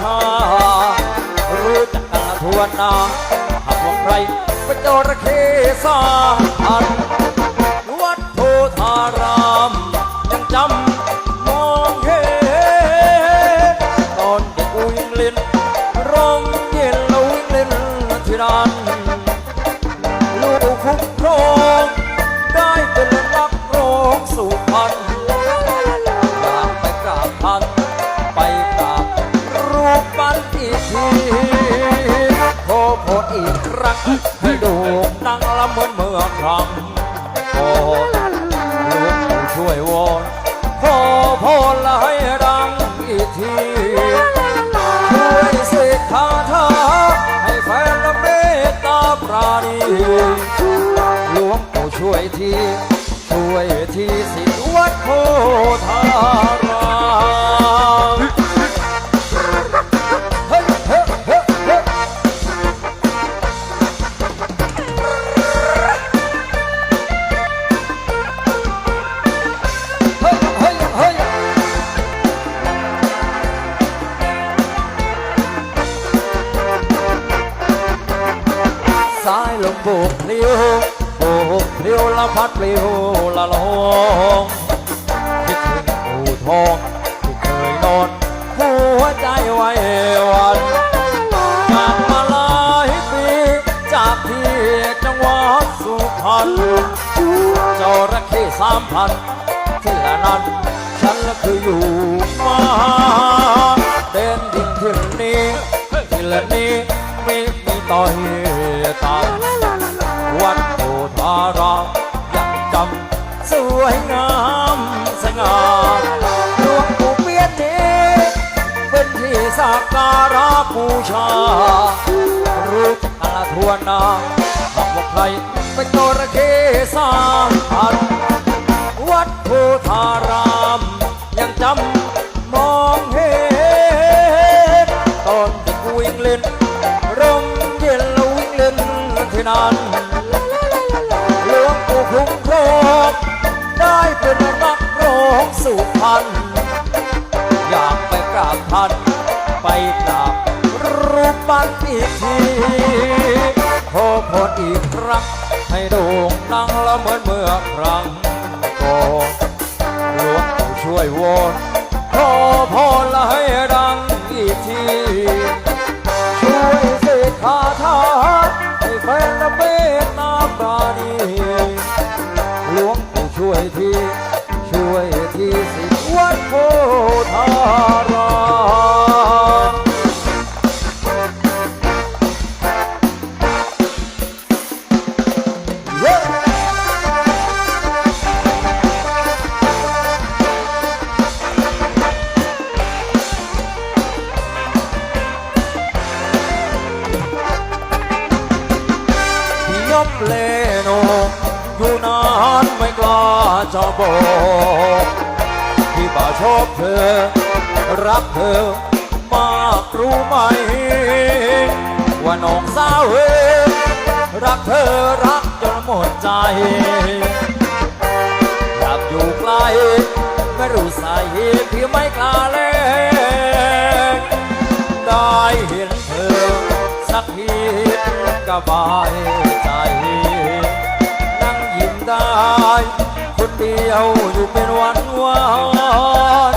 ชา รู้จักกันทวนนาหากว่าใครเป็นจระเข้สามพันวัดโพธาราม วยที ช่วยทีสิวัดโพธาร สามพันที่ละนั้น ฉันละคืออยู่มาเดินดินที่นี้ที่ละนี้ไม่มีต่อยตามวัดโพธารามยังจำสวยงามสง่าหลวงปู่เปียนนี้เป็นที่สักการะบูชา รู้จักกันละทั่วหน้าหากว่าใครเป็นจระเข้สามพันวั ดโพธารามยังจำมองเห็นตอนเด็กวิ่งเล่นร่มเย็นแล้ววิ่งเล่นที่นั่นหลวงปู่คุ้มครองได้เป็นนักร้องสุพรรณอยากไปกราบท่านไปกราบรูปปั้นอีกทีขอพรอีกครั้งให้โด่งดังละเหมือนเมื่อครั้งก่อน วยวอนขอพรและให้ดังอีกที ช่วยเสกคาถาให้แฟนละเมตตาปราณีหลวงปู่ช่วยที ช่วยทีสิวัดโพธาร รักเธอมากรู้ไหม ว่าน้องสาวเอรักเธอรักจนหมดใจอยากอยู่ไกลไม่รู้สาเหตุที่ไม่กล้าเล่นได้เห็นเธอสักทีก็บายใจนั่งยิ้มได้ คนเดียวอยู่เป็นวันวาน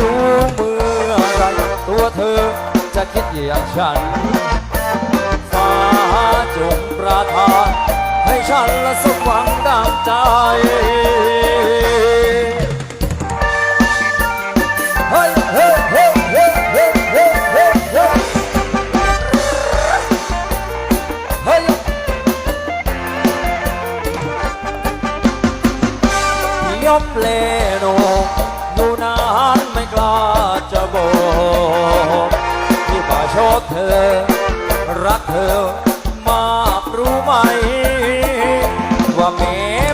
รู้เมื่อไรตัวเธอจะคิดอย่างฉัน ฟ้าจงประทาน ให้ฉันละสมหวังดังใจเฮ้ยเฮ้ยเฮ้ยเฮ้ยเฮ้ยเฮ้ยเฮ้ยเฮ้ยเฮ้ยยยมเลโนอ กล้าจะบอกที่ป่าโชคเธอ รักเธอมากรู้ไหม ว่าเม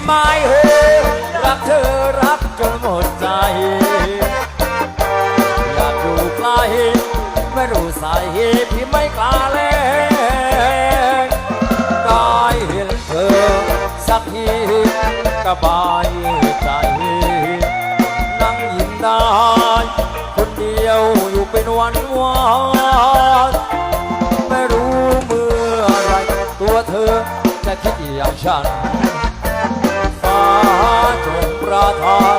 ไม่เฮรักเธอรักจนหมดใจ อยากอยู่ใกล้ไม่รู้สาเหตุที่ไม่กล้าแลงได้เห็นเธอสักทีก็บายใจ คนเดียวอยู่เป็นวันวานไม่รู้เมื่อไรตัวเธอจะคิดอย่างฉันฟ้าจงประทาน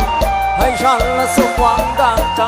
ให้ฉันสมหวังดังใจ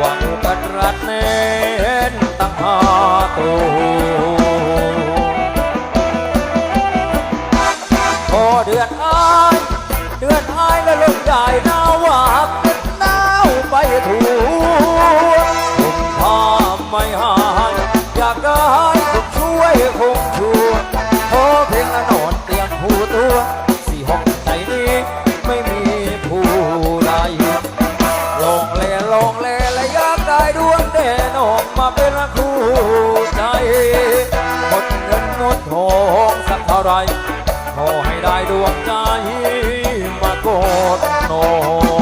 uang kadrat nen tang hatu Ô đượt ai, đượt ai là lưng đại na hoa ดโน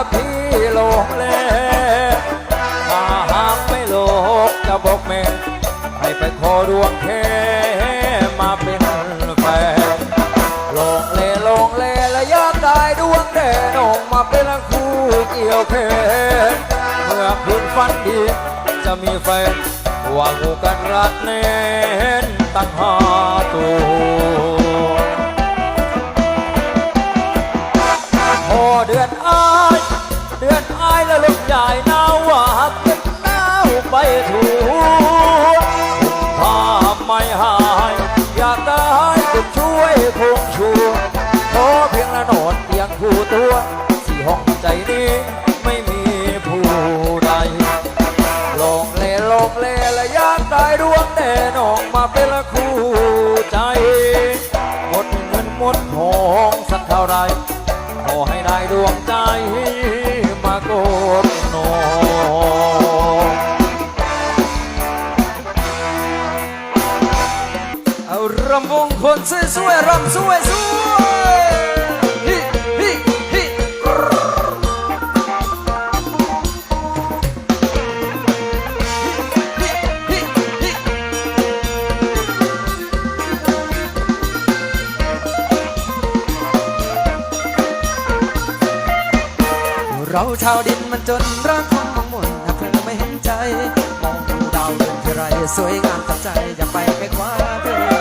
กับพี่หลงเลถ้าหากไม่โลกจะบอกแม่ให้ไปขอดวงแค่มาเป็นแฟนหลงเลหลงเลและยากได้ดวงแดนออกมาเป็นคู่เกี่ยวแขนเมื่อคืนฝันดีจะมีแฟนหวังกันรักแน่นตั้งหาตัว อยากได้คุณช่วยคงชัวขอเพียงละนอนเตียงผู้ตัวสี่ห้องใจนี้ไม่มีผู้ใดลองเลลองเลและอยากได้ดวงแน่นออกมาเป็นละคู่ใจหมดเงินหมดทองสักเท่าไรขอให้ได้ดวงใจมากดนอา สวยๆรำสวยสวยฮิฮิฮิเราชาวดินมันจนรักคงมองมนถ้าเธอไม่เห็นใจ มองดูดาวเดินทีไรสวยงามตัดใจอยากไปไปคว้าเธอ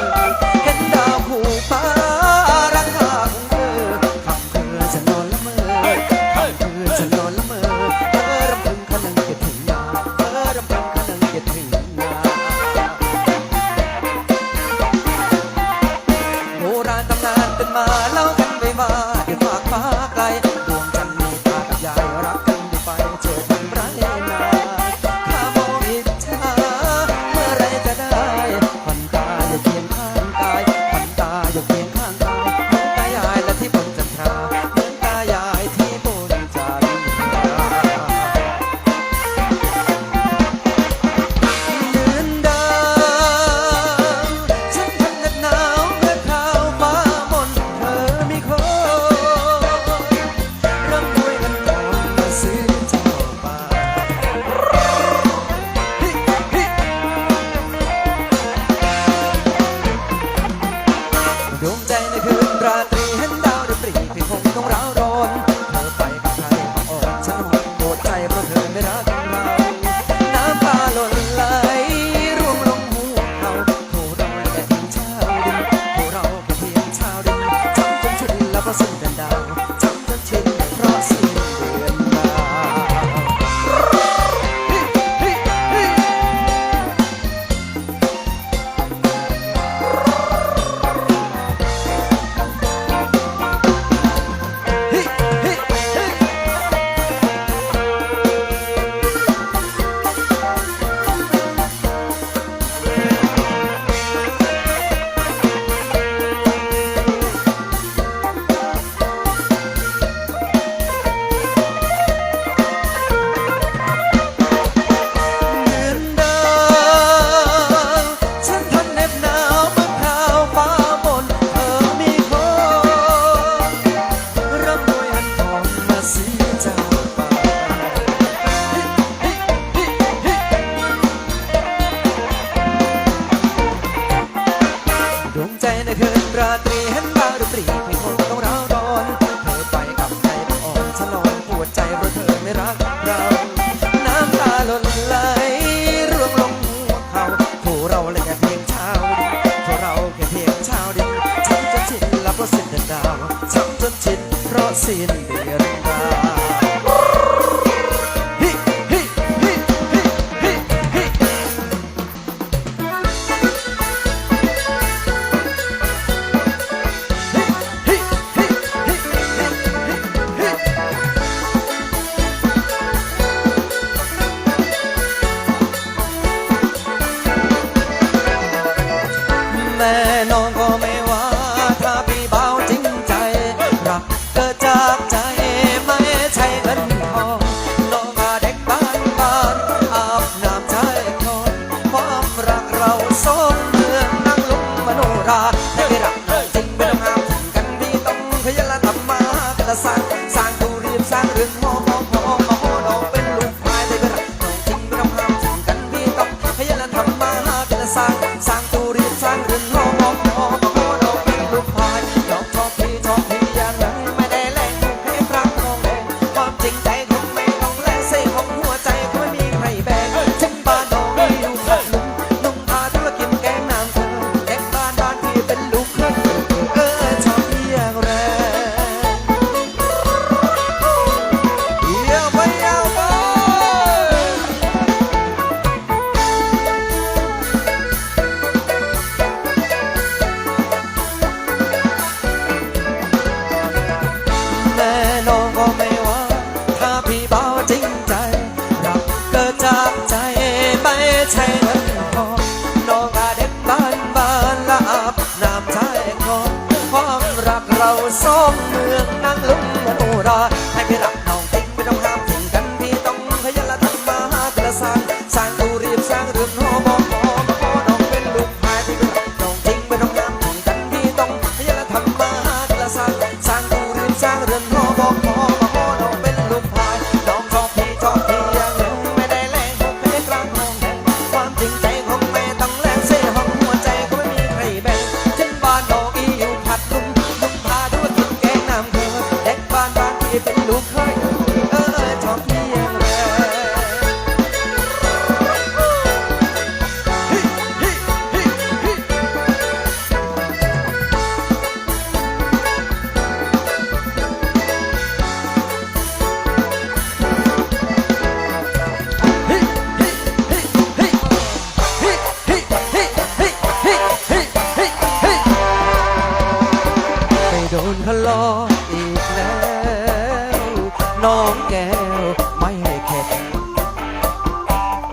ไม่เข็ด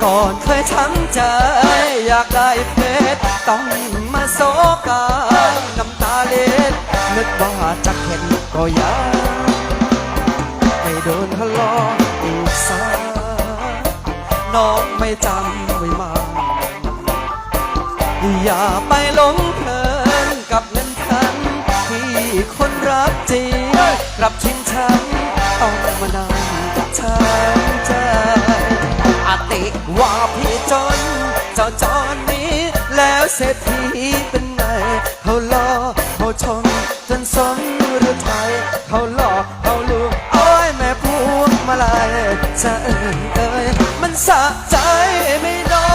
ก่อนเคยช้ำใจ อยากได้เพชรต้องมาโซกาน้ำตาเล็ดนึกว่าจะเข็ดก็ยังไม่โดนทะเลาะอีกสักน้องไม่จำไว้มาอย่าไปหลงเพลินกับเงินทันที่คนรักจริงกลับทิ้งฉันต้องมานาน ช้ำใจอติว่าพี่จนเจ้าจอนนี้ แล้วเศรษฐีเป็นไงเขาล่อเขาชงจนสนหรือไทยเขาหลอกเขาลูกอ้อยแม่พวงมาลายจะเอ่ยเอ่ยมันสะใจไม่นอ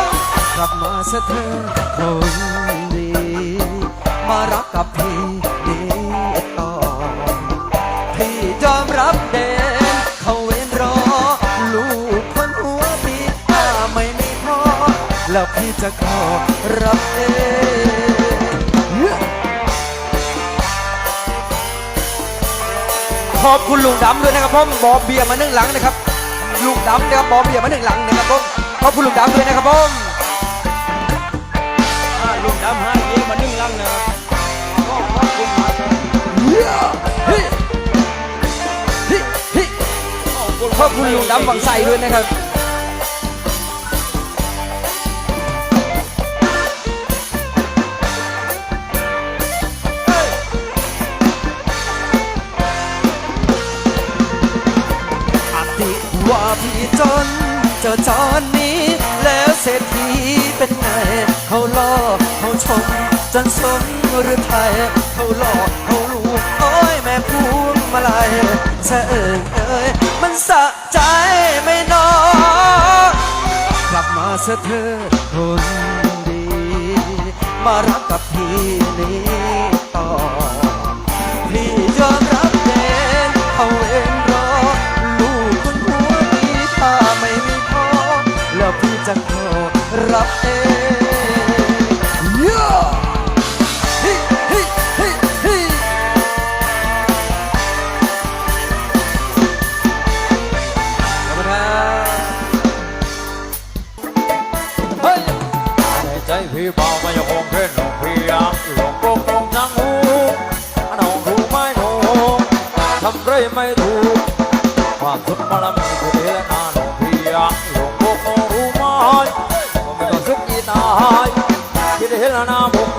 งกลับมาเสเธอคนดี มารักกับพี่ แล้วพี่จะขอรับเองขอบคุณลุงดำด้วยนะครับผมบอเบียมาหนึ่งหลังนะครับลุงดำนะครับบอเบียมาหนึ่งหลังนะครับผมขอบคุณลุงดำด้วยนะครับผมลุงดำห้าเบียมาหนึ่งหลังนะขอบคุณขอบคุณลุงดำฝังใส่ด้วยนะครับ พี่จนเจอจอนนี้ แล้วเศรษฐีเป็นไง เขาล่อเขาชม จนสนหรือไทย เขาหลอเขาลูงโอ้ยแม่พูงมาลัยเสะเอิงเอ้ยมันสะใจไม่นอกลับมาสะเธอคนดี มารักกับพี่นี้ต่อพี่ยอมรับเองเอา อรับเอฮิฮิฮิฮิอรับเยแต่ใจพี่เบาไม่ยอมเพ่อลงพี่ยังหลงโกงโกงทั้งหูนองรู้ไม่ถูกทำไรไม่ถูกคามสุดมาะมันคือเดือนานหลงพี่ยัง നാമം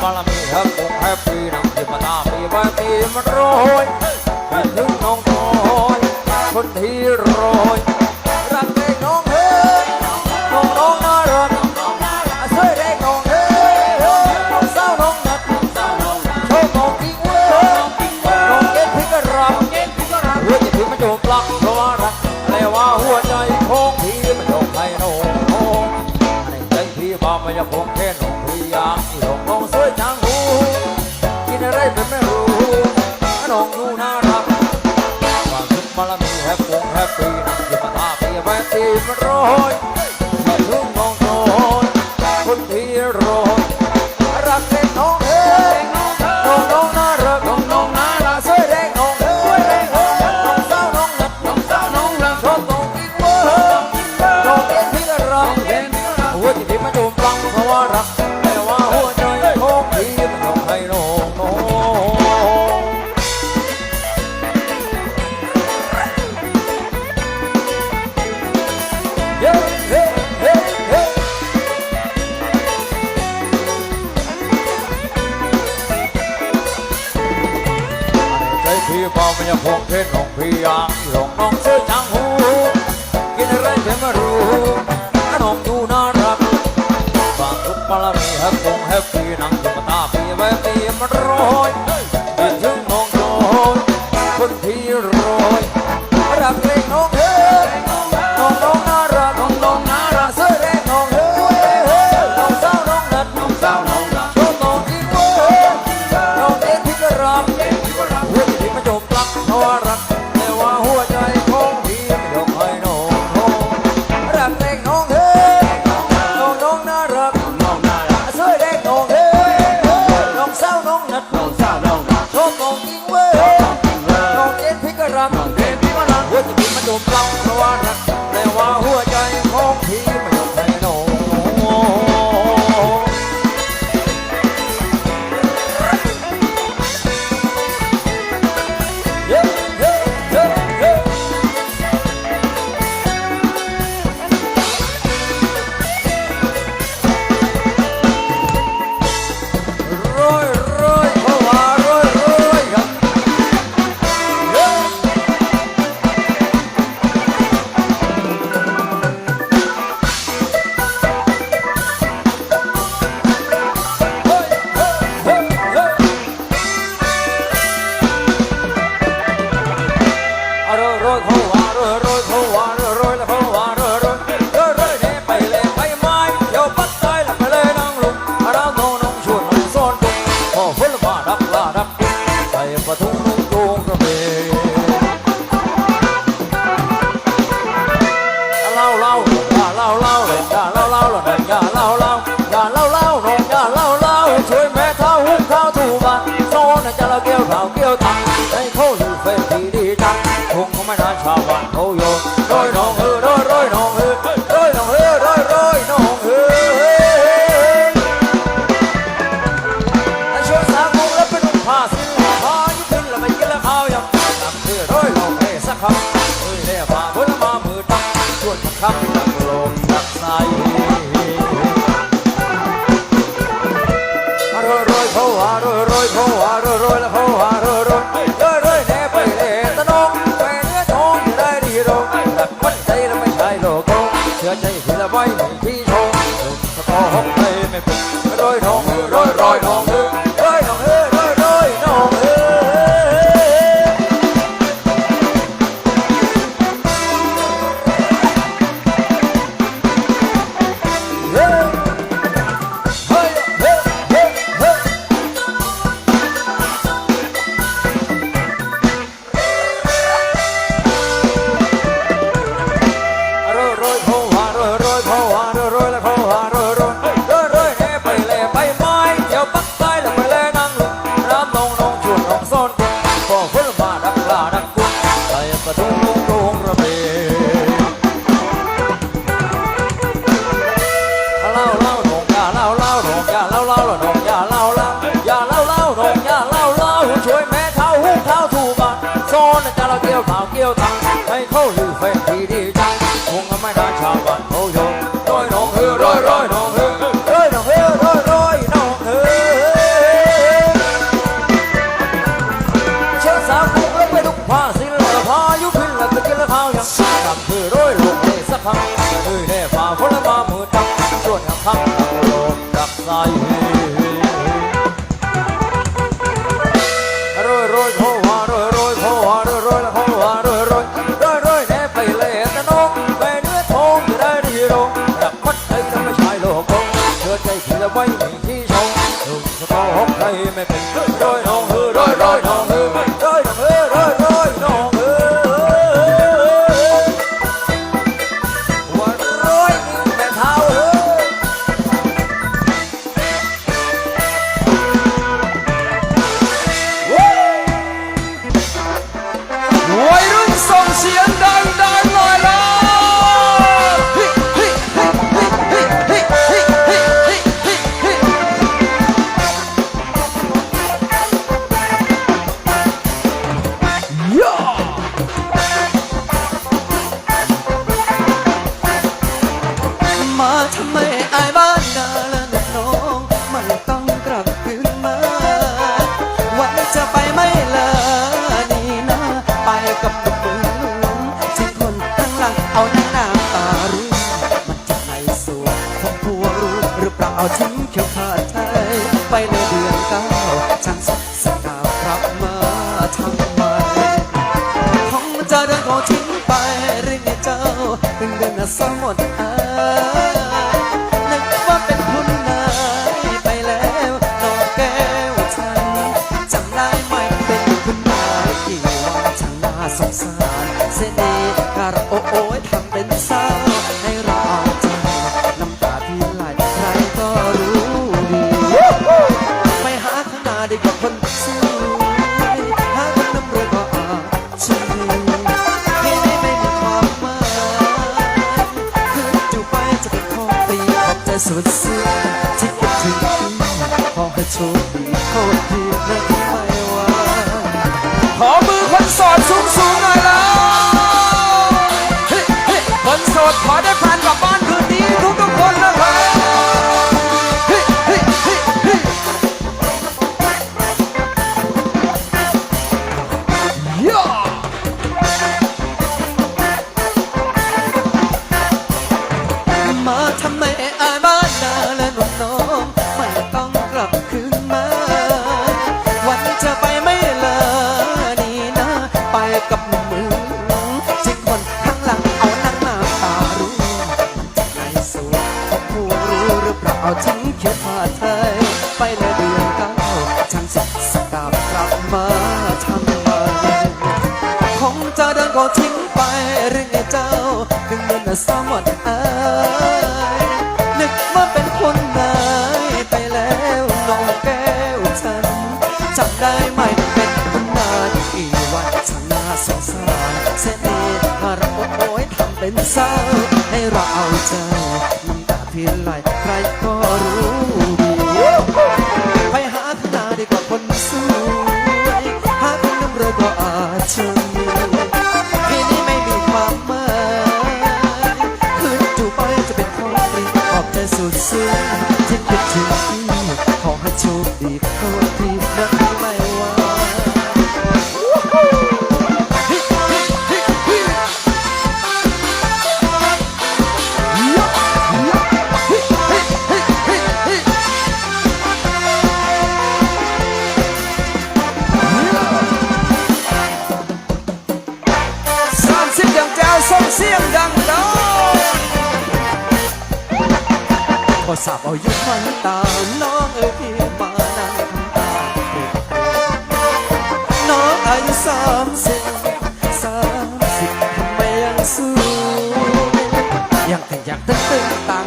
പലമീ ഹക്കും ഹാപ്പി നം ജിമതാമി ബതി മട്രോയ് rồi remember. Hey. สมุด สุดซึ้งที่คิดถึงขอให้โชคดีโคตรดีและไม่ว่าขอมือคนโสดสูงสูงหน่อยแล้วคนโสดขอได้พัน มาทำไมคงจะเดินก็ทิ้งไปเรื่องไอ้เจ้าถึงเงินน่ะสมวันอายนึกว่าเป็นคนนายไปแล้วน้องแก้วฉันจำได้ไหมเป็นคนนานอีวันฉันน่าสงสารเสน่ห์พารกโอ้ยทำเป็นเศร้าให้เราเอาใจมันตาเพียนไหใครก็รู้ สาบเอายกมันตามน้องเอ๋ยพี่มานั่งทำตาน้องอายุสามสิบสามสิบทำไมยังสู้ยังแต่อยากตึ้งตึ้งตา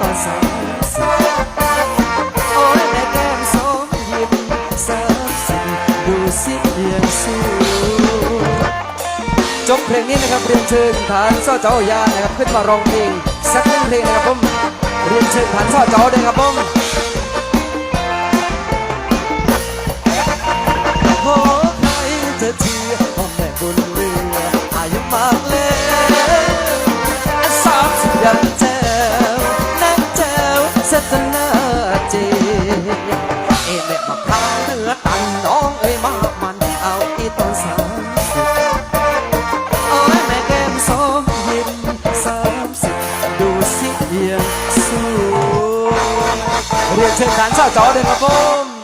ตอสามสิบโอ้ยแม่แก้มสมยิ้มสามสิดูสิยังสู้จบเพลงนี้นะครับเรียนเชิญฐานซ่อเจ้ายานะครับขึ้นมาร้องเพลงสักหนึ่งเพลงนะครับผมเรียนเชิญฐานซ่อเจ้าด้วยครับผม เรียนเชิญฐานเจ้าจอเดินครับผม